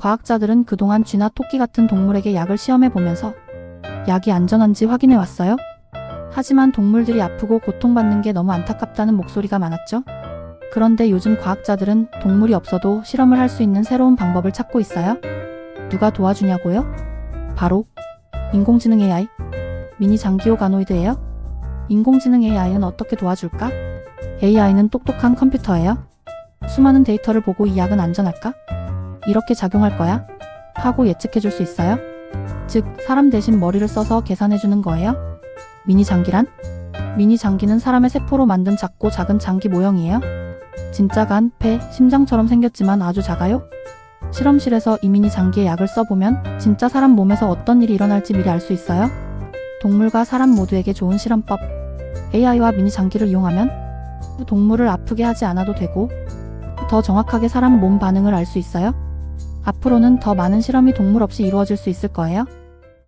과학자들은 그동안 쥐나 토끼 같은 동물에게 약을 시험해 보면서 약이 안전한지 확인해 왔어요. 하지만 동물들이 아프고 고통받는 게 너무 안타깝다는 목소리가 많았죠. 그런데 요즘 과학자들은 동물이 없어도 실험을 할 수 있는 새로운 방법을 찾고 있어요. 누가 도와주냐고요? 바로 인공지능 AI. 미니 장기호 가노이드예요. 인공지능 AI는 어떻게 도와줄까? AI는 똑똑한 컴퓨터예요. 수많은 데이터를 보고 이 약은 안전할까? 이렇게 작용할 거야? 하고 예측해 줄 수 있어요? 즉, 사람 대신 머리를 써서 계산해 주는 거예요? 미니 장기란? 미니 장기는 사람의 세포로 만든 작고 작은 장기 모형이에요. 진짜 간, 폐, 심장처럼 생겼지만 아주 작아요. 실험실에서 이 미니 장기의 약을 써보면 진짜 사람 몸에서 어떤 일이 일어날지 미리 알 수 있어요. 동물과 사람 모두에게 좋은 실험법. AI와 미니 장기를 이용하면 동물을 아프게 하지 않아도 되고 더 정확하게 사람 몸 반응을 알 수 있어요. 앞으로는 더 많은 실험이 동물 없이 이루어질 수 있을 거예요.